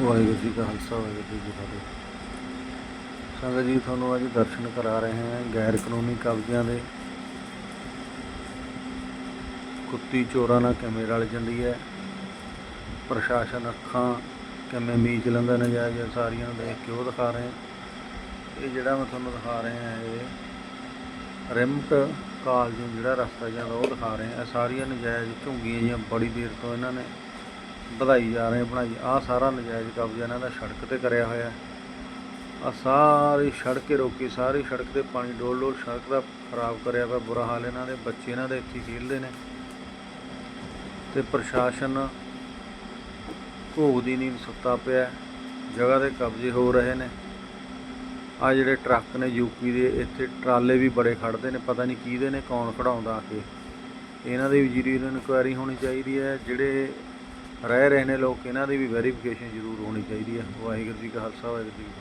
ਵਾਹਿਗੁਰੂ ਜੀ ਕਾ ਖਾਲਸਾ, ਵਾਹਿਗੁਰੂ ਜੀ ਕੀ ਫਤਿਹ। ਸੰਗਤ ਜੀ, ਤੁਹਾਨੂੰ ਅੱਜ ਦਰਸ਼ਨ ਕਰਾ ਰਹੇ ਹਾਂ ਗੈਰ ਕਾਨੂੰਨੀ ਕਬਜ਼ਿਆਂ ਦੇ। ਕੁੱਤੀ ਚੋਰਾਂ ਨਾਲ ਕਿਵੇਂ ਰਲ ਜਾਂਦੀ ਹੈ। ਪ੍ਰਸ਼ਾਸਨ ਅੱਖਾਂ ਕਿਵੇਂ ਮੀਚ ਲੈਂਦਾ ਨਜਾਇਜ਼ ਇਹ ਸਾਰੀਆਂ ਨੂੰ ਦੇਖ ਕੇ ਉਹ ਦਿਖਾ ਰਹੇ ਹਾਂ। ਇਹ ਜਿਹੜਾ ਮੈਂ ਤੁਹਾਨੂੰ ਦਿਖਾ ਰਿਹਾ ਹਾਂ, ਇਹ ਰਿਮਟ ਕਾਲਜ ਨੂੰ ਜਿਹੜਾ ਰਸਤਾ ਜਾਂਦਾ ਉਹ ਦਿਖਾ ਰਹੇ ਹਾਂ, ਇਹ ਸਾਰੀਆਂ ਨਜਾਇਜ਼ ਝੁੰਗੀਆਂ ਜੀਆਂ ਬੜੀ ਦੇਰ ਤੋਂ ਇਹਨਾਂ ਨੇ ਵਧਾਈ ਜਾ ਰਹੇ ਬਣਾਈ। ਆਹ ਸਾਰਾ ਨਜਾਇਜ਼ ਕਬਜ਼ਾ ਇਹਨਾਂ ਦਾ ਸੜਕ ਤੇ ਕਰਿਆ ਹੋਇਆ। ਆ ਸਾਰੀ ਸੜਕ ਹੀ ਰੋਕੀ, ਸਾਰੀ ਸੜਕ ਤੇ ਪਾਣੀ ਡੋਲ ਡੋਲ ਸੜਕ ਦਾ ਖਰਾਬ ਕਰਿਆ ਪਿਆ ਬੁਰਾ ਹਾਲ ਇਹਨਾਂ ਦੇ, ਬੱਚੇ ਇਹਨਾਂ ਦੇ ਇੱਥੇ ਹੀ ਖੇਡਦੇ ਨੇ। ਤੇ ਪ੍ਰਸ਼ਾਸਨ ਘੋਗ ਨਹੀਂ, ਸੁੱਤਾ ਪਿਆ ਜਗ੍ਹਾ ਤੇ ਕਬਜ਼ੇ ਹੋ ਰਹੇ ਨੇ। ਆ ਜਿਹੜੇ ਟਰੱਕ ਨੇ ਯੂਪੀ ਦੇ, ਇੱਥੇ ਟਰਾਲੇ ਵੀ ਬੜੇ ਖੜਦੇ ਨੇ। ਪਤਾ ਨਹੀਂ ਕਿਹਦੇ ਨੇ, ਕੌਣ ਖੜਾਉਂਦਾ ਆ ਕੇ। ਇਹਨਾਂ ਦੀ ਵੀ ਜ਼ੀਰੀ ਇਨਕੁਆਇਰੀ ਹੋਣੀ ਚਾਹੀਦੀ ਹੈ। ਜਿਹੜੇ ਰਹਿ ਰਹੇ ਨੇ ਲੋਕ, ਇਹਨਾਂ ਦੀ ਵੀ ਵੈਰੀਫਿਕੇਸ਼ਨ ਜ਼ਰੂਰ ਹੋਣੀ ਚਾਹੀਦੀ ਹੈ। ਵਾਹਿਗੁਰੂ ਜੀ ਕਾ ਖਾਲਸਾ, ਵਾਹਿਗੁਰੂ ਜੀ